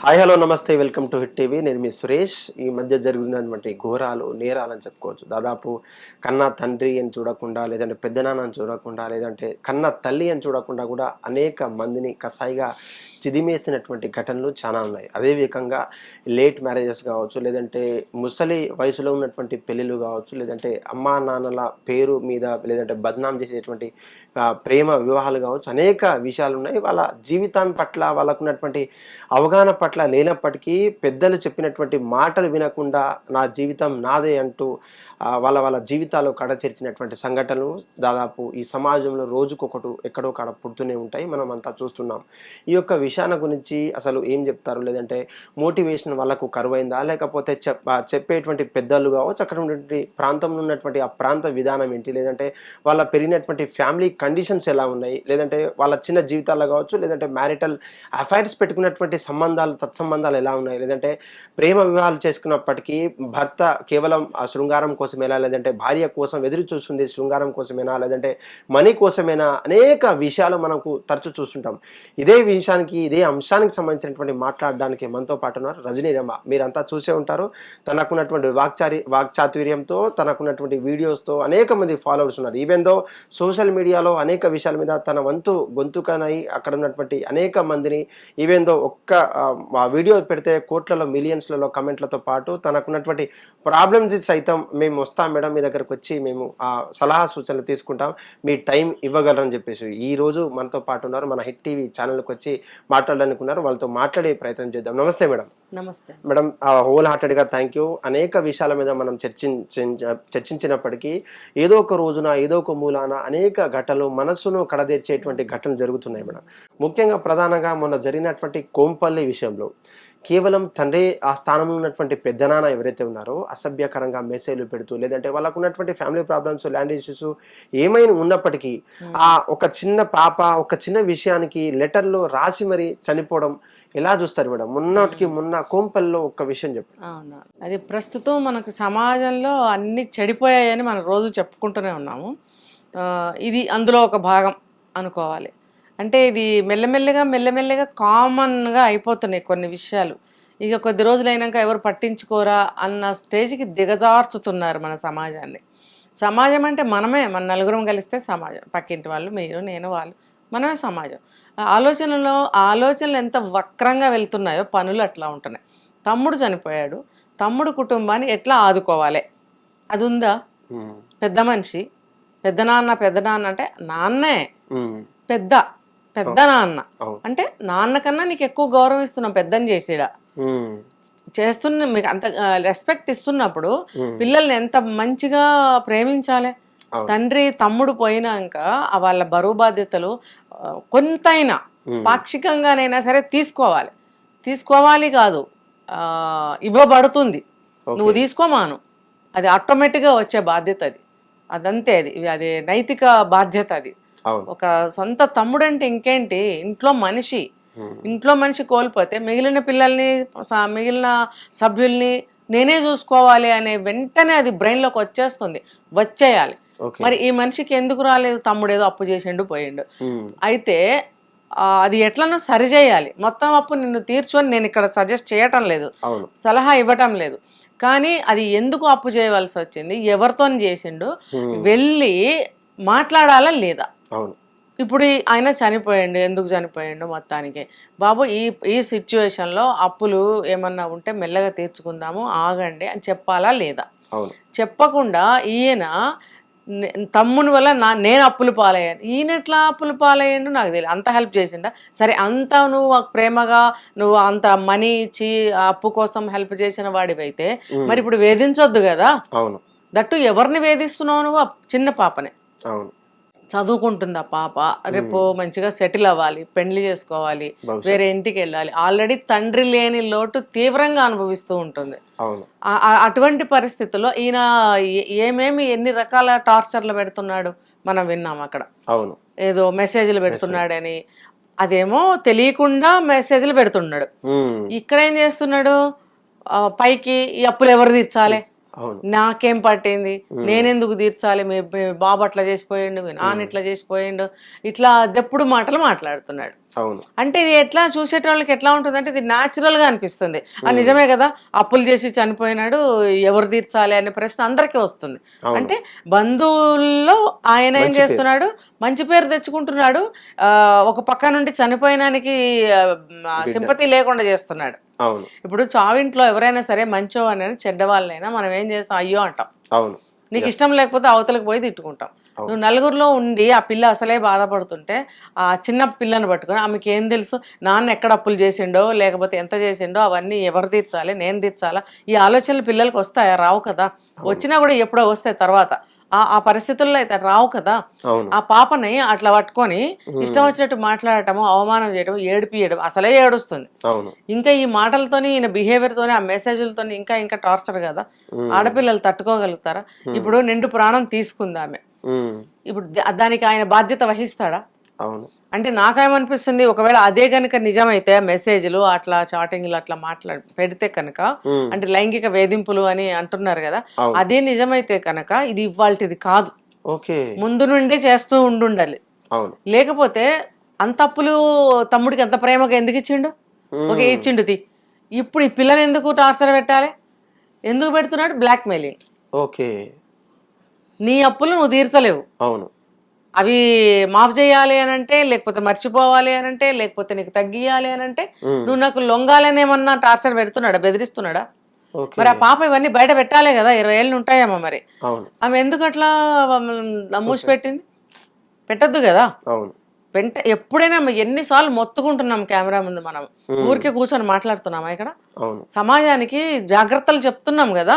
Hi hello నమస్తే welcome to hit TV. నేను మీ సురేష్. ఈ మధ్య జరుగుతున్నటువంటి ఘోరాలు నేరాలు అని చెప్పుకోవచ్చు. దాదాపు కన్న తండ్రి అని చూడకుండా లేదంటే పెద్దనాన్న అని చూడకుండా లేదంటే కన్న తల్లి అని చూడకుండా కూడా అనేక మందిని కసాయిగా చిదిమేసినటువంటి ఘటనలు చాలా ఉన్నాయి. అదే విధంగా లేట్ మ్యారేజెస్ కావచ్చు లేదంటే ముసలి వయసులో ఉన్నటువంటి పెళ్ళిళ్ళు కావచ్చు లేదంటే అమ్మా నాన్నల పేరు మీద లేదంటే బద్నాం చేసేటువంటి ప్రేమ వివాహాలు కావచ్చు అనేక విషయాలు ఉన్నాయి. వాళ్ళ జీవితాన్ని పట్ల వాళ్ళకున్నటువంటి అవగాహన పట్ల లేనప్పటికీ పెద్దలు చెప్పినటువంటి మాటలు వినకుండా నా జీవితం నాదే అంటూ వాళ్ళ వాళ్ళ జీవితాలు కడచేర్చినటువంటి సంఘటనలు దాదాపు ఈ సమాజంలో రోజుకొకటి ఎక్కడో కాడ పుడుతూనే ఉంటాయి. మనం అంతా చూస్తున్నాం. ఈ యొక్క విషయాల గురించి అసలు ఏం చెప్తారు? లేదంటే మోటివేషన్ వాళ్ళకు కరువైందా? లేకపోతే చెప్ చెప్పేటువంటి పెద్దలు కావచ్చు అక్కడ ఉన్నటువంటి ప్రాంతంలో ఉన్నటువంటి ఆ ప్రాంత విధానం ఏంటి? లేదంటే వాళ్ళ పెరిగినటువంటి ఫ్యామిలీ కండిషన్స్ ఎలా ఉన్నాయి? లేదంటే వాళ్ళ చిన్న జీవితాల్లో కావచ్చు లేదంటే మ్యారిటల్ అఫైర్స్ పెట్టుకున్నటువంటి సంబంధాలు తత్సంబంధాలు ఎలా ఉన్నాయి? లేదంటే ప్రేమ వివాహాలు చేసుకున్నప్పటికీ భర్త కేవలం ఆ శృంగారం కోసమేనా? లేదంటే భార్య కోసం ఎదురు చూస్తుంది శృంగారం కోసమేనా? లేదంటే మనీ కోసమేనా? అనేక విషయాలు మనకు తరచు చూస్తుంటాం. ఇదే విషయానికి ఇదే అంశానికి సంబంధించినటువంటి మాట్లాడడానికి మనతో పాటు ఉన్నారు రజనీ రమ మీరంతా చూసే ఉంటారు. తనకున్నటువంటి వాక్చారి వాక్చాతుర్యంతో తనకున్నటువంటి వీడియోస్తో అనేక మంది ఫాలోవర్స్ ఉన్నారు. ఈవెన్ దో సోషల్ మీడియాలో అనేక విషయాల మీద తన వంతు గొంతుకనై అక్కడ ఉన్నటువంటి అనేక మందిని ఈవెన్ దో ఒక్క ఆ, వీడియో పెడితే కోట్లలో మిలియన్స్లలో కమెంట్లతో పాటు తనకున్నటువంటి ప్రాబ్లమ్స్ సైతం మేము వస్తాం మేడం మీ దగ్గరకు వచ్చి మేము ఆ సలహా సూచనలు తీసుకుంటాం. మీ టైం ఇవ్వగలరని చెప్పేసి ఈ రోజు మనతో పాటు ఉన్నారు మన హిట్ టీవీ ఛానల్కి వచ్చి మాట్లాడాలనుకున్నారు ఉన్నారు వాళ్ళతో మాట్లాడే ప్రయత్నం చేద్దాం. నమస్తే మేడం. నమస్తే. మేడం హోల్ హార్టెడ్గా థ్యాంక్ యూ. అనేక విషయాల మీద మనం చర్చించ చర్చించినప్పటికీ ఏదో ఒక రోజున ఏదో ఒక మూలాన అనేక ఘటనలు మనస్సును కడదేర్చేటువంటి ఘటనలు జరుగుతున్నాయి మేడం. ముఖ్యంగా ప్రధానంగా మొన్న జరిగినటువంటి కోంపల్లి విషయంలో కేవలం తండ్రి ఆ స్థానంలో ఉన్నటువంటి పెద్దనాన్న ఎవరైతే ఉన్నారో అసభ్యకరంగా మెసేజ్లు పెడుతూ లేదంటే వాళ్ళకు ఉన్నటువంటి ఫ్యామిలీ ప్రాబ్లమ్స్ ల్యాండ్ ఇష్యూస్ ఏమైనా ఉన్నప్పటికీ ఆ ఒక చిన్న పాప ఒక చిన్న విషయానికి లెటర్లో రాసి మరి చనిపోవడం ఎలా చూస్తారు మేడం? మొన్నటికి మొన్న కోంపల్లో ఒక విషయం చెప్పు అవును. అది ప్రస్తుతం మనకు సమాజంలో అన్ని చెడిపోయాయని మనం రోజు చెప్పుకుంటూనే ఉన్నాము. ఇది అందులో ఒక భాగం అనుకోవాలి. అంటే ఇది మెల్లమెల్లగా మెల్లమెల్లగా కామన్గా అయిపోతున్నాయి కొన్ని విషయాలు. ఇక కొద్ది రోజులైనాక ఎవరు పట్టించుకోరా అన్న స్టేజ్కి దిగజార్చుతున్నారు మన సమాజాన్ని. సమాజం అంటే మనమే మన నలుగురం కలిస్తే సమాజం. పక్కింటి వాళ్ళు మీరు నేను వాళ్ళు మనమే సమాజం. ఆలోచనలో ఆలోచనలు ఎంత వక్రంగా వెళ్తున్నాయో పనులు అట్లా ఉంటున్నాయి. తమ్ముడు చనిపోయాడు. తమ్ముడు కుటుంబాన్ని ఎట్లా ఆదుకోవాలి? అది ఉందా పెద్ద మనిషి. పెద్ద నాన్న పెద్ద నాన్న అంటే నాన్నే. పెద్ద. పెద్ద నాన్న. అంటే నాన్న కన్నా నీకు ఎక్కువ గౌరవం ఇస్తున్నాం పెద్దని చేసేడా. చేస్తున్న మీకు అంత రెస్పెక్ట్ ఇస్తున్నప్పుడు. పిల్లల్ని ఎంత మంచిగా ప్రేమించాలి. తండ్రి తమ్ముడు పోయినాక వాళ్ళ బరువు బాధ్యతలు కొంతైనా. పాక్షికంగానైనా సరే తీసుకోవాలి. తీసుకోవాలి కాదు. ఇవ్వబడుతుంది. నువ్వు తీసుకోమాను. అది ఆటోమేటిక్గా వచ్చే బాధ్యత అది. అదంతే అది. అది నైతిక బాధ్యత అది. ఒక సొంత తమ్ముడు అంటే ఇంకేంటి? ఇంట్లో మనిషి. ఇంట్లో మనిషి కోల్పోతే మిగిలిన పిల్లల్ని మిగిలిన సభ్యుల్ని నేనే చూసుకోవాలి అనే వెంటనే అది బ్రెయిన్లోకి వచ్చేస్తుంది. వచ్చేయాలి. మరి ఈ మనిషికి ఎందుకు రాలేదు? తమ్ముడు ఏదో అప్పు చేసిండు పోయిండు. అయితే అది ఎట్లనో సరిచేయాలి మొత్తం అప్పు నిన్ను తీర్చు అని నేను ఇక్కడ సజెస్ట్ చేయటం లేదు. సలహా ఇవ్వటం లేదు. కానీ అది ఎందుకు అప్పు చేయవలసి వచ్చింది? ఎవరితో చేసిండు. వెళ్ళి మాట్లాడాలా లేదా? అవును. ఇప్పుడు ఆయన చనిపోయిండు ఎందుకు చనిపోయిండు మొత్తానికి? బాబు ఈ ఈ సిచ్యువేషన్లో అప్పులు ఏమన్నా ఉంటే మెల్లగా తీర్చుకుందాము ఆగండి అని చెప్పాలా లేదా? చెప్పకుండా ఈయన తమ్ముని వల్ల నా నేను అప్పులు పాలయ్యాను. ఈయన ఎట్లా అప్పులు పాలయ్యాడు నాకు తెలియదు అంత హెల్ప్ చేసిండా? సరే అంత నువ్వు ప్రేమగా నువ్వు అంత మనీ ఇచ్చి అప్పు కోసం హెల్ప్ చేసిన వాడివైతే. మరి ఇప్పుడు వేధించొద్దు కదా? అవును. దట్టు ఎవరిని వేధిస్తున్నావు నువ్వు? చిన్న పాపనే. అవును. చదువుకుంటుంది ఆ పాప. రేపు మంచిగా సెటిల్ అవ్వాలి పెళ్ళి చేసుకోవాలి వేరే ఇంటికి వెళ్ళాలి. ఆల్రెడీ తండ్రి లేని లోటు తీవ్రంగా అనుభవిస్తూ ఉంటుంది. అటువంటి పరిస్థితుల్లో ఈయన ఏమేమి ఎన్ని రకాల టార్చర్లు పెడుతున్నాడు మనం విన్నాం అక్కడ. అవును. ఏదో మెసేజ్లు పెడుతున్నాడని. అదేమో తెలియకుండా మెసేజ్లు పెడుతున్నాడు. ఇక్కడ ఏం చేస్తున్నాడు పైకి ఈ అప్పులు ఎవరు తీర్చాలి? నాకేం పట్టింది? నేనెందుకు తీర్చాలి? బాబు అట్లా చేసిపోయిండు మీ నాన్న ఇట్లా చేసిపోయిండు ఇట్లా దెప్పుడు మాటలు మాట్లాడుతున్నాడు. అవును. అంటే ఇది ఎట్లా చూసేటోళ్ళకి ఎట్లా ఉంటుంది అంటే ఇది న్యాచురల్గా అనిపిస్తుంది. ఆ నిజమే కదా? అప్పులు చేసి చనిపోయినాడు ఎవరు తీర్చాలి అనే ప్రశ్న అందరికీ వస్తుంది. అంటే బంధువుల్లో ఆయన ఏం చేస్తున్నాడు? మంచి పేరు తెచ్చుకుంటున్నాడు. ఆ, ఒక పక్క నుండి చనిపోయినానికి సింపతి లేకుండా చేస్తున్నాడు. ఇప్పుడు చావింట్లో ఎవరైనా సరే మంచో అని చెడ్డ వాళ్ళైనా మనం ఏం చేస్తాం? అయ్యో అంటాం. అవును. నీకు ఇష్టం లేకపోతే అవతలకు పోయి తిట్టుకుంటాం. నువ్వు నలుగురిలో ఉండి ఆ పిల్ల అసలే బాధపడుతుంటే ఆ చిన్న పిల్లని పట్టుకొని ఆమెకి ఏం తెలుసు? నాన్న ఎక్కడ అప్పులు చేసిండో లేకపోతే ఎంత చేసిండో అవన్నీ ఎవరు తీర్చాలి నేను తీర్చాలా? ఈ ఆలోచనలు పిల్లలకి వస్తాయా? రావు కదా. వచ్చినా కూడా ఎప్పుడో వస్తాయి తర్వాత. ఆ ఆ పరిస్థితుల్లో అయితే రావు కదా. ఆ పాపని అట్లా పట్టుకొని ఇష్టం వచ్చినట్టు మాట్లాడటము అవమానం చేయడం ఏడిపియడం అసలే ఏడుస్తుంది. ఇంకా ఈ మాటలతోని ఈయన బిహేవియర్తోని ఆ మెసేజ్లతోని ఇంకా ఇంకా టార్చర్ కదా. ఆడపిల్లలు తట్టుకోగలుగుతారా? ఇప్పుడు నిండు ప్రాణం తీసుకుంది ఆమె. ఉమ్. ఇప్పుడు దానికి ఆయన బాధ్యత వహిస్తాడా? అవును. అంటే నాకేమనిపిస్తుంది ఒకవేళ అదే కనుక నిజమైతే మెసేజ్లు అట్లా చాటింగ్లు అట్లా మాట్లాడి పెడితే కనుక. అంటే లైంగిక వేధింపులు అని అంటున్నారు కదా. అదే నిజమైతే కనుక ఇది ఇవాళది కాదు. ఓకే. ముందు నుండి చేస్తూ ఉండుండాలి. అవును. లేకపోతే అంత అప్పులు తమ్ముడికి ఎంత ప్రేమగా ఎందుకు ఇచ్చిండు. ఓకే ఇచ్చిండు తి. ఇప్పుడు ఈ పిల్లని ఎందుకు టార్చర్ పెట్టాలి? ఎందుకు పెడుతున్నాడు? Blackmailing okay. నీ అప్పులు నువ్వు తీర్చలేవు. అవును. అవి మాఫ్ చేయాలి అని అంటే లేకపోతే మర్చిపోవాలి అని అంటే లేకపోతే నీకు తగ్గియాలి అని అంటే. నువ్వు నాకు లొంగాలని ఏమన్నా టార్చర్ పెడుతున్నాడా బెదిరిస్తున్నాడా? మరి ఆ పాప ఇవన్నీ బయట పెట్టాలే కదా ఇరవై ఏళ్ళు ఉంటాయేమో మరి. ఆమె ఎందుకు అట్లా మూసి పెట్టింది? పెట్టద్దు కదా. వెంట ఎప్పుడైనా ఎన్నిసార్లు మొత్తుకుంటున్నాం కెమెరా ముందు మనం. ఊరికే కూర్చొని మాట్లాడుతున్నామా ఇక్కడ? సమాజానికి జాగ్రత్తలు చెప్తున్నాం కదా.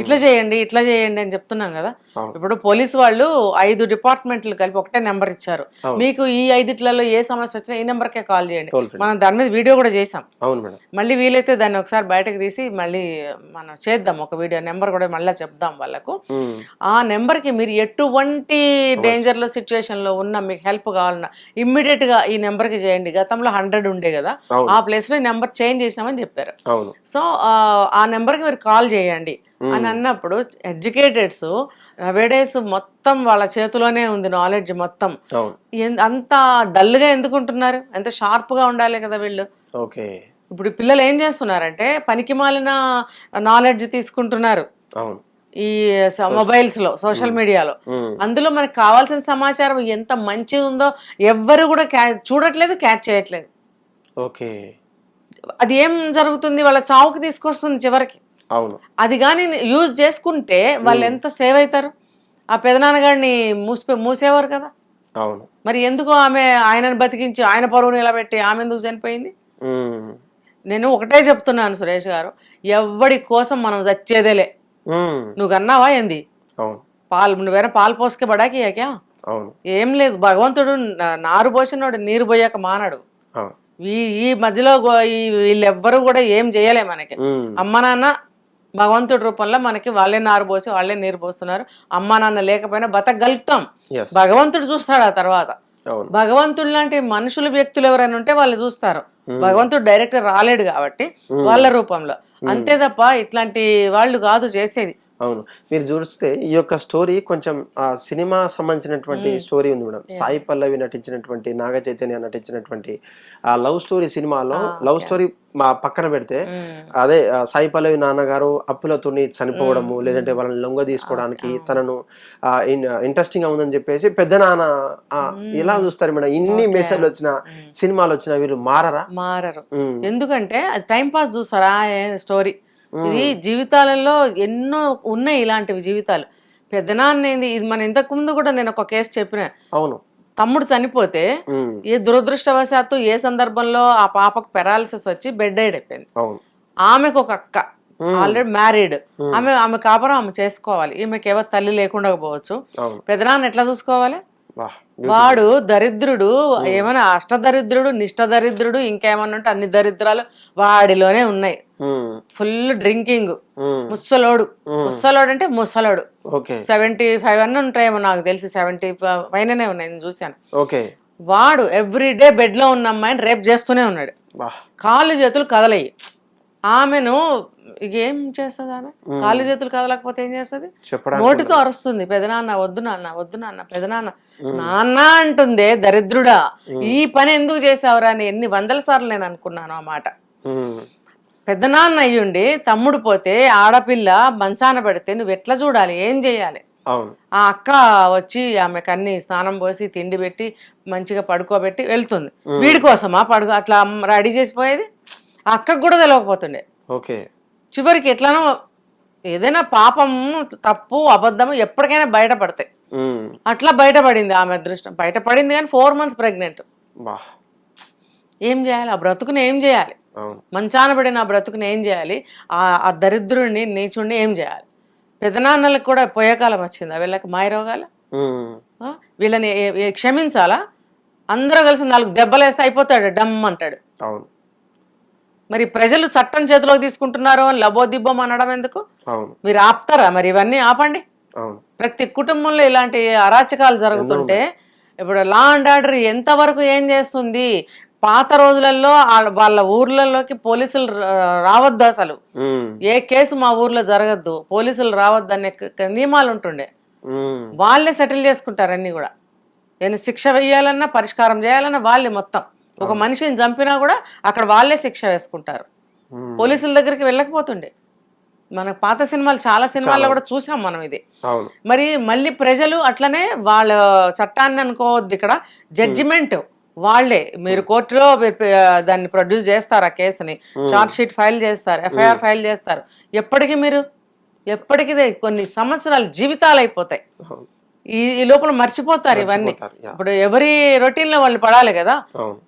ఇట్లా చేయండి ఇట్లా చేయండి అని చెప్తున్నాం కదా. ఇప్పుడు పోలీసు వాళ్ళు ఐదు డిపార్ట్మెంట్లు కలిపి ఒకటే నెంబర్ ఇచ్చారు. మీకు ఈ ఐదిట్లలో ఏ సమస్య వచ్చినా ఈ నెంబర్కే కాల్ చేయండి. మనం దాని మీద వీడియో కూడా చేసాం మళ్ళీ వీలైతే దాన్ని ఒకసారి బయటకు తీసి మళ్ళీ మనం చేద్దాం ఒక వీడియో నెంబర్ కూడా మళ్ళీ చెప్దాం వాళ్ళకు. ఆ నెంబర్కి మీరు ఎటువంటి డేంజర్లో సిచ్యువేషన్లో ఉన్నా మీకు హెల్ప్ కావాలన్నా ఇమ్మీడియట్గా ఈ నెంబర్కి చేయండి. గతంలో హండ్రెడ్ ఉండే కదా. ఆ ప్లేస్లో ఈ నెంబర్ చేంజ్ చేసినామని చెప్పారు. సో ఆ, ఆ నెంబర్కి మీరు కాల్ చేయండి. అని అన్నప్పుడు ఎడ్యుకేటెడ్స్ నవేడేస్ మొత్తం వాళ్ళ చేతిలోనే ఉంది నాలెడ్జ్ మొత్తం. అంత డల్గా ఎందుకు ఉంటున్నారు ఎంత షార్ప్గా ఉండాలి కదా వీళ్ళు? ఓకే. ఇప్పుడు పిల్లలు ఏం చేస్తున్నారంటే పనికి మాలిన నాలెడ్జ్ తీసుకుంటున్నారు. ఈ మొబైల్స్లో సోషల్ మీడియాలో. అందులో మనకు కావాల్సిన సమాచారం ఎంత మంచి ఉందో ఎవ్వరు కూడా చూడట్లేదు క్యాచ్ చేయట్లేదు. ఓకే. అది ఏం జరుగుతుంది? వాళ్ళ చావుకి తీసుకొస్తుంది చివరికి. అవును. అది కానీ యూజ్ చేసుకుంటే వాళ్ళు ఎంత సేవ్ అవుతారు ఆ పెదనాన్నగాడిని మూసిపో మూసేవారు కదా? అవును. మరి ఎందుకు ఆమె ఆయనను బతికించి ఆయన పరువు నిలబెట్టి ఆమె ఎందుకు చనిపోయింది. నేను ఒకటే చెప్తున్నాను సురేష్ గారు ఎవ్వడి కోసం మనం చచ్చేదేలే. నువ్వు కన్నావా ఏంది? పాలు నువ్వేనా పాలు పోసుకే బడాకి యాక్యా అవును. ఏం లేదు భగవంతుడు నారు పోసినోడు నీరు పోయాక మానడు. ఈ ఈ మధ్యలో వీళ్ళెవ్వరూ కూడా ఏం చేయలే మనకి. అమ్మ నాన్న భగవంతుడి రూపంలో మనకి వాళ్ళే నారు పోసి వాళ్ళే నీరు పోస్తున్నారు. అమ్మ నాన్న లేకపోయినా బతకగలుగుతాం. భగవంతుడు చూస్తాడు ఆ తర్వాత. భగవంతుడు లాంటి మనుషులు వ్యక్తులు ఎవరైనా ఉంటే వాళ్ళు చూస్తారు. భగవంతుడు డైరెక్ట్ రాలేడు కాబట్టి వాళ్ళ రూపంలో. అంతే తప్ప ఇట్లాంటి వాళ్ళు కాదు చేసేది. అవును. మీరు చూస్తే ఈ యొక్క స్టోరీ కొంచెం ఆ సినిమా సంబంధించినటువంటి స్టోరీ ఉంది మేడం. సాయి పల్లవి నటించినటువంటి నాగ చైతన్య నటించినటువంటి ఆ లవ్ స్టోరీ సినిమాలో లవ్ స్టోరీ మా పక్కన పెడితే అదే సాయి పల్లవి నాన్నగారు అప్పులతోని చనిపోవడము లేదంటే వాళ్ళని లొంగ తీసుకోవడానికి తనను ఇంట్రెస్టింగ్గా ఉందని చెప్పేసి పెద్ద నాన్న ఎలా చూస్తారు మేడం. ఇన్ని మెసేజ్లు వచ్చిన సినిమాలు వచ్చిన వీళ్ళు మారరా? మారరు. ఎందుకంటే అది టైం పాస్ చూస్తారా స్టోరీ? ఇది జీవితాలలో ఎన్నో ఉన్నాయి ఇలాంటివి జీవితాలు. పెద్దనాన్నేది ఇది మన ఇంతకు ముందు కూడా నేను ఒక కేసు చెప్పిన. అవును. తమ్ముడు చనిపోతే ఏ దురదృష్టవశాత్తు ఏ సందర్భంలో ఆ పాపకు పెరాలిసిస్ వచ్చి బెడ్ ఎయిడ్ అయిపోయింది ఆమెకు ఒక అక్క ఆల్రెడీ మ్యారీడ్. ఆమె ఆమె కాపురం ఆమె చేసుకోవాలి. ఈమెకి ఎవరు తల్లి లేకుండా పోవచ్చు. పెదనాన్న ఎట్లా చూసుకోవాలి? వాడు దరిద్రుడు ఏమైనా అష్టదరిద్రుడు నిష్ట దరిద్రుడు ఇంకేమన్నా ఉంటే అన్ని దరిద్రాలు వాడిలోనే ఉన్నాయి. Full drinking. ముసలోడు. ముసలోడు అంటే ముసలోడు. సెవెంటీ ఫైవ్ అన్న ఉంటాయేమో నాకు తెలిసి సెవెంటీ పైననే ఉన్నాయి నేను చూశాను. వాడు ఎవ్రీ డే బెడ్లో ఉన్న అమ్మాయిని రేప్ చేస్తూనే ఉన్నాడు. కాళ్ళు చేతులు కదలయ్యి. ఆమెను ఇక ఏం చేస్తుంది ఆమె? కాళ్ళు చేతులు కదలకపోతే ఏం చేస్తుంది? నోటితో అరుస్తుంది. పెదనాన్న వద్దు నాన్న వద్దు నాన్న పెదనాన్న. నాన్న అంటుందే దరిద్రుడా. ఈ పని ఎందుకు చేసావురా? అని ఎన్ని వందల సార్లు నేను అనుకున్నాను ఆ మాట. పెద్దనాన్న అయ్యుండి తమ్ముడు పోతే ఆడపిల్ల మంచాన పెడితే నువ్వు ఎట్లా చూడాలి? ఏం చేయాలి? ఆ అక్క వచ్చి ఆమెకు అన్ని స్నానం పోసి తిండి పెట్టి మంచిగా పడుకోబెట్టి వెళ్తుంది. వీడి కోసమా? పడుకో అట్లా రెడీ చేసిపోయేది ఆ అక్కకు కూడా తెలియకపోతుండే ఓకే. చివరికి ఎట్లానో ఏదైనా పాపం తప్పు అబద్ధం ఎప్పటికైనా బయటపడతాయి. అట్లా బయటపడింది ఆమె అదృష్టం. బయటపడింది కానీ ఫోర్ మంత్స్ ప్రెగ్నెంట్. ఏం చేయాలి? ఆ బ్రతుకుని ఏం చేయాలి? మంచాన పడిన ఆ బ్రతుకుని ఏం చేయాలి? ఆ ఆ దరిద్రుడిని నీచుడిని ఏం చేయాలి? పెదనాన్నలకు కూడా పోయే కాలం వచ్చిందా వీళ్ళకి మాయరోగాలు? వీళ్ళని క్షమించాలా? అందరూ కలిసి నాలుగు దెబ్బలు వేస్తే అయిపోతాడు. డమ్ అంటాడు. మరి ప్రజలు చట్టం చేతిలోకి తీసుకుంటున్నారు అని లబోదిబ్బం అనడం ఎందుకు? మీరు ఆపుతారా? మరి ఇవన్నీ ఆపండి. ప్రతి కుటుంబంలో ఇలాంటి అరాచకాలు జరుగుతుంటే ఇప్పుడు లా అండ్ ఆర్డర్ ఎంతవరకు ఏం చేస్తుంది? పాత రోజులలో వాళ్ళ ఊర్లలోకి పోలీసులు రావద్దు అసలు. ఏ కేసు మా ఊర్లో జరగద్దు పోలీసులు రావద్దు అనే నియమాలు ఉంటుండే. వాళ్ళే సెటిల్ చేసుకుంటారు అన్ని కూడా. నేను శిక్ష వేయాలన్నా పరిష్కారం చేయాలన్నా వాళ్ళే మొత్తం. ఒక మనిషిని చంపినా కూడా అక్కడ వాళ్ళే శిక్ష వేసుకుంటారు. పోలీసుల దగ్గరికి వెళ్ళకపోతుండే. మన పాత సినిమాలు చాలా సినిమాల్లో కూడా చూసాం మనం ఇది. మరి మళ్ళీ ప్రజలు అట్లనే వాళ్ళ చట్టాన్ని అనుకోవద్దు ఇక్కడ. జడ్జిమెంట్ వాళ్ళే. మీరు కోర్టులో దాన్ని ప్రొడ్యూస్ చేస్తారు ఆ కేసుని. చార్జ్ షీట్ ఫైల్ చేస్తారు ఎఫ్ఐఆర్ ఫైల్ చేస్తారు. ఎప్పటికీ మీరు? ఎప్పటికీ కొన్ని సంవత్సరాలు జీవితాలు అయిపోతాయి. ఈ లోపల మర్చిపోతారు ఇవన్నీ. ఇప్పుడు ఎవరి రొటీన్లో వాళ్ళు పడాలి కదా?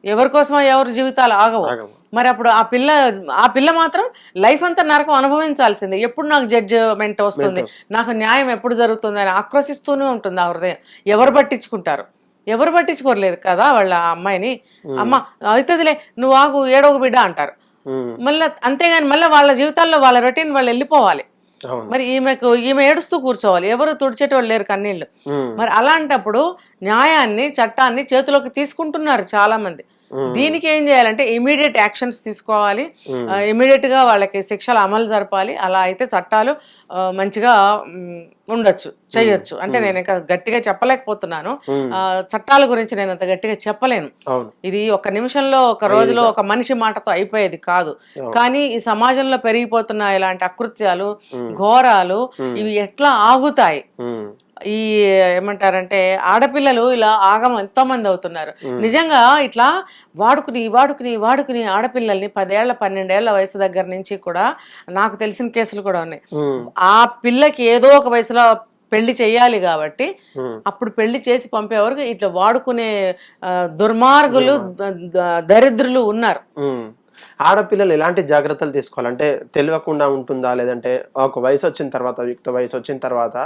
ఎవరి కోసమో ఎవరి జీవితాలు ఆగవు. మరి అప్పుడు ఆ పిల్ల ఆ పిల్ల మాత్రం లైఫ్ అంతా నరకం అనుభవించాల్సిందే. ఎప్పుడు నాకు జడ్జిమెంట్ వస్తుంది. నాకు న్యాయం ఎప్పుడు జరుగుతుంది అని ఆక్రోశిస్తూనే ఉంటుంది ఆ హృదయం. ఎవరు పట్టించుకుంటారు? ఎవరు పట్టించుకోలేరు కదా వాళ్ళ అమ్మాయిని. అమ్మ అవుతుందిలే నువ్వు ఆగు ఏడోక బిడ్డ అంటారు. మళ్ళీ అంతేగాని మళ్ళీ వాళ్ళ జీవితాల్లో వాళ్ళ రొటీన్ వాళ్ళు వెళ్ళిపోవాలి. మరి ఈమెకు ఈమె ఏడుస్తూ కూర్చోవాలి. ఎవరు తుడిచేటోళ్ళు లేరు కన్నీళ్ళు. మరి అలాంటప్పుడు న్యాయాన్ని చట్టాన్ని చేతిలోకి తీసుకుంటున్నారు చాలా మంది దీనికి ఏం చేయాలంటే ఇమీడియట్ యాక్షన్స్ తీసుకోవాలి. ఇమీడియట్గా వాళ్ళకి శిక్షలు అమలు జరపాలి. అలా అయితే చట్టాలు మంచిగా ఉండొచ్చు చేయొచ్చు. అంటే నేను ఇంకా గట్టిగా చెప్పలేకపోతున్నాను. చట్టాల గురించి నేను అంత గట్టిగా చెప్పలేను. ఇది ఒక నిమిషంలో ఒక రోజులో ఒక మనిషి మాటతో అయిపోయేది కాదు. కానీ ఈ సమాజంలో పెరిగిపోతున్న ఇలాంటి అకృత్యాలు ఘోరాలు ఇవి ఎట్లా ఆగుతాయి? ఈ ఏమంటారంటే ఆడపిల్లలు ఇలా ఆగం ఎంతో మంది అవుతున్నారు. నిజంగా ఇట్లా వాడుకుని వాడుకుని వాడుకుని ఆడపిల్లల్ని పదేళ్ళ పన్నెండేళ్ళ వయసు దగ్గర నుంచి కూడా నాకు తెలిసిన కేసులు కూడా ఉన్నాయి. ఆ పిల్లకి ఏదో ఒక వయసులో పెళ్ళి చేయాలి కాబట్టి అప్పుడు పెళ్ళి చేసి పంపే వరకు ఇట్లా వాడుకునే దుర్మార్గులు దరిద్రులు ఉన్నారు. ఆడపిల్లలు ఎలాంటి జాగ్రత్తలు తీసుకోవాలంటే తెలియకుండా ఉంటుందా? లేదంటే ఒక వయసు వచ్చిన తర్వాత యుక్త వయసు వచ్చిన తర్వాత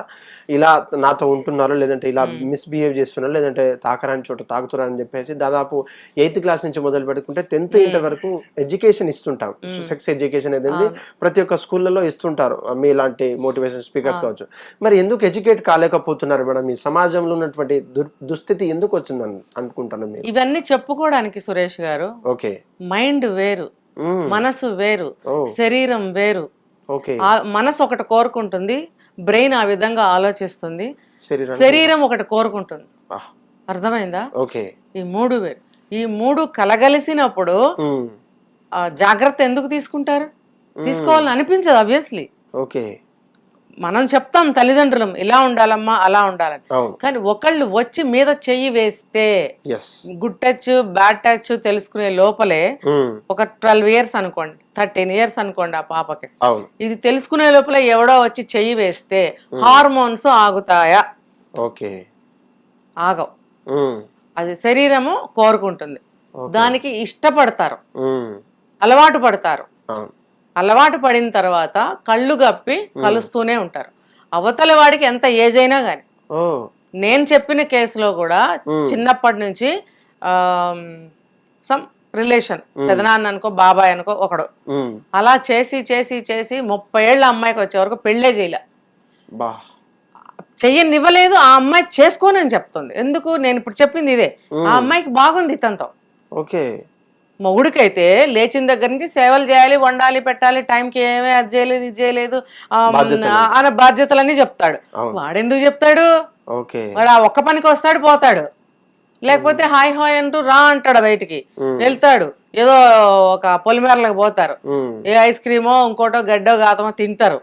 ఇలా నాతో ఉంటున్నారు లేదంటే ఇలా మిస్బిహేవ్ చేస్తున్నారు లేదంటే తాకరాని చోట తాగుతున్నారని చెప్పేసి దాదాపు ఎయిత్ క్లాస్ నుంచి మొదలు పెట్టుకుంటే టెన్త్ ఇంటర్ వరకు ఎడ్యుకేషన్ ఇస్తుంటాం. సెక్స్ ఎడ్యుకేషన్ అనేది ప్రతి ఒక్క స్కూళ్ళలో ఇస్తుంటారు. మీ ఇలాంటి మోటివేషన్ స్పీకర్స్ కావచ్చు. మరి ఎందుకు ఎడ్యుకేట్ కాలేకపోతున్నారు మేడం? ఈ సమాజంలో ఉన్నటువంటి దుస్థితి ఎందుకు వచ్చిందని అనుకుంటాను మీరు? ఇవన్నీ చెప్పుకోవడానికి సురేష్ గారు ఓకే. మైండ్ వేరు. మనసు వేరు శరీరం వేరు. మనసు ఒకటి కోరుకుంటుంది బ్రెయిన్ ఆ విధంగా ఆలోచిస్తుంది శరీరం ఒకటి కోరుకుంటుంది. అర్థమైందా? ఈ మూడు వేరు ఈ మూడు కలగలిసినప్పుడు జాగ్రత్త ఎందుకు తీసుకుంటారు? తీసుకోవాలని అనిపించదు అబ్వియస్లీ ఓకే. మనం చెప్తాం తల్లిదండ్రులం ఇలా ఉండాలమ్మా అలా ఉండాలని. కానీ ఒకళ్ళు వచ్చి మీద చెయ్యి వేస్తే గుడ్ టచ్ బ్యాడ్ టచ్ తెలుసుకునే లోపలే ఒక ట్వెల్వ్ ఇయర్స్ అనుకోండి థర్టీన్ ఇయర్స్ అనుకోండి ఆ పాపకి. ఇది తెలుసుకునే లోపల ఎవడో వచ్చి చెయ్యి వేస్తే హార్మోన్స్ ఆగుతాయా? ఓకే. ఆగవు. ఉమ్, అది శరీరము కోరుకుంటుంది. దానికి ఇష్టపడతారు. అలవాటు పడతారు. అలవాటు పడిన తర్వాత కళ్ళు గప్పి కలుస్తూనే ఉంటారు. అవతల వాడికి ఎంత ఏజ్ అయినా కానీ నేను చెప్పిన కేసులో కూడా చిన్నప్పటి నుంచి సమ్ రిలేషన్. పెదనాన్న అనుకో బాబాయ్ అనుకో ఒకడు. అలా చేసి చేసి చేసి ముప్పై ఏళ్ళ అమ్మాయికి వచ్చే వరకు పెళ్ళే చేయలే. చెయ్యనివ్వలేదు ఆ అమ్మాయి చేసుకోనని చెప్తుంది. ఎందుకు? నేను ఇప్పుడు చెప్పింది ఇదే. ఆ అమ్మాయికి బాగుంది ఇతనితో ఓకే. మొగుడికైతే లేచిన దగ్గర నుంచి సేవలు చేయాలి వండాలి పెట్టాలి టైంకి ఏమీ అది చేయలేదు ఇది చేయలేదు. ఆయన బాధ్యతలన్నీ చెప్తాడు. వాడెందుకు చెప్తాడు? వాడు ఆ ఒక్క పనికి వస్తాడు పోతాడు. లేకపోతే హాయ్ హాయ్ అంటూ రా అంటాడు బయటికి. వెళ్తాడు. ఏదో ఒక పొలిమేరలకు పోతారు. ఏ ఐస్ క్రీమో ఇంకోటో గడ్డో గాతమో తింటారు.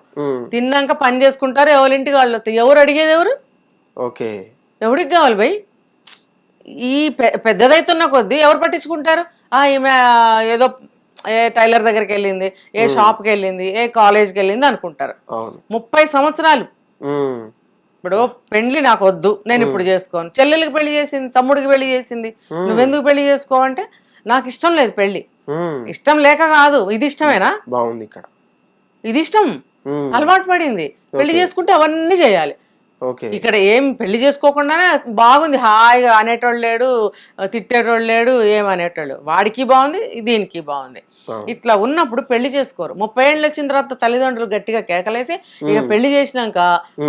తిన్నాక పని చేసుకుంటారు ఎవరింటికి వాళ్ళు. ఎవరు అడిగేది ఎవరు? ఓకే. ఎవరికి కావాలి భయ్ ఈ పెద్దదైతున్న కొద్దీ ఎవరు పట్టించుకుంటారు? ఆ ఈమె ఏదో ఏ టైలర్ దగ్గరికి వెళ్ళింది ఏ షాప్కి వెళ్ళింది ఏ కాలేజ్కి వెళ్ళింది అనుకుంటారు ముప్పై సంవత్సరాలు. ఇప్పుడు పెళ్ళి నాకు వద్దు నేను ఇప్పుడు చేసుకోను. చెల్లెలకి పెళ్ళి చేసింది తమ్ముడికి పెళ్ళి చేసింది నువ్వెందుకు పెళ్ళి చేసుకోవంటే నాకు ఇష్టం లేదు పెళ్ళి. ఇష్టం లేక కాదు ఇది ఇష్టమేనా? బాగుంది ఇక్కడ. ఇది ఇష్టం. అలవాటు పడింది. పెళ్ళి చేసుకుంటే అవన్నీ చేయాలి. ఇక్కడ ఏం పెళ్ళి చేసుకోకుండానే బాగుంది హాయిగా అనేటోళ్ళు లేడు తిట్టేటోళ్ళు లేడు ఏం అనేటోళ్ళు. వాడికి బాగుంది దీనికి బాగుంది. ఇట్లా ఉన్నప్పుడు పెళ్ళి చేసుకోరు. ముప్పై ఏళ్ళు వచ్చిన తర్వాత తల్లిదండ్రులు గట్టిగా కేకలేసి ఇక పెళ్ళి చేసినాక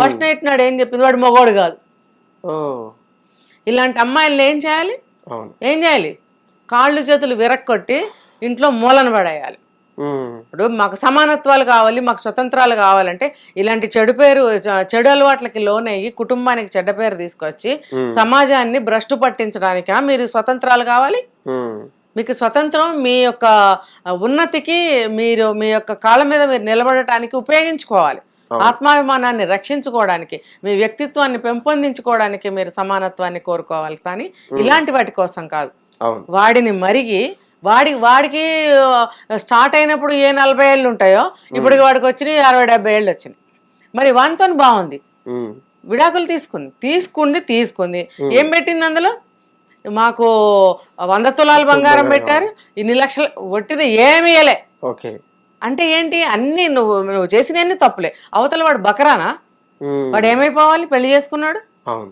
ఫస్ట్ నైట్ నాడు ఏం చెప్పింది? వాడు మగోడు కాదు. ఇలాంటి అమ్మాయిల్ని ఏం చేయాలి? ఏం చేయాలి? కాళ్ళు చేతులు విరక్కొట్టి ఇంట్లో మూలన పడేయాలి. ఇప్పుడు మాకు సమానత్వాలు కావాలి మాకు స్వతంత్రాలు కావాలంటే ఇలాంటి చెడు పేరు చెడు అలవాట్లకి లోనయ్యి కుటుంబానికి చెడ్డ పేరు తీసుకొచ్చి సమాజాన్ని భ్రష్టు పట్టించడానికా మీరు స్వతంత్రాలు కావాలి? మీకు స్వతంత్రం మీ యొక్క ఉన్నతికి మీరు మీ యొక్క కాళ్ళ మీద మీరు నిలబడటానికి ఉపయోగించుకోవాలి. ఆత్మాభిమానాన్ని రక్షించుకోవడానికి మీ వ్యక్తిత్వాన్ని పెంపొందించుకోవడానికి మీరు సమానత్వాన్ని కోరుకోవాలి కానీ ఇలాంటి వాటి కోసం కాదు. వాడిని మరిగి వాడి వాడికి స్టార్ట్ అయినప్పుడు ఏ నలభై ఏళ్ళు ఉంటాయో ఇప్పటికి వాడికి వచ్చినాయి అరవై డెబ్బై ఏళ్ళు వచ్చినాయి. మరి వానితో బాగుంది. విడాకులు తీసుకుంది. తీసుకుంది తీసుకుంది. ఏం పెట్టింది అందులో? మాకు వంద తులాలు బంగారం పెట్టారు. ఇన్ని లక్షలు ఒట్టిది ఏమి ఇయ్యలే. ఓకే. అంటే ఏంటి? అన్ని నువ్వు నువ్వు చేసినవన్నీ తప్పులే. అవతల వాడు బకరానా? వాడు ఏమైపోవాలి? పెళ్ళి చేసుకున్నాడు? అవును.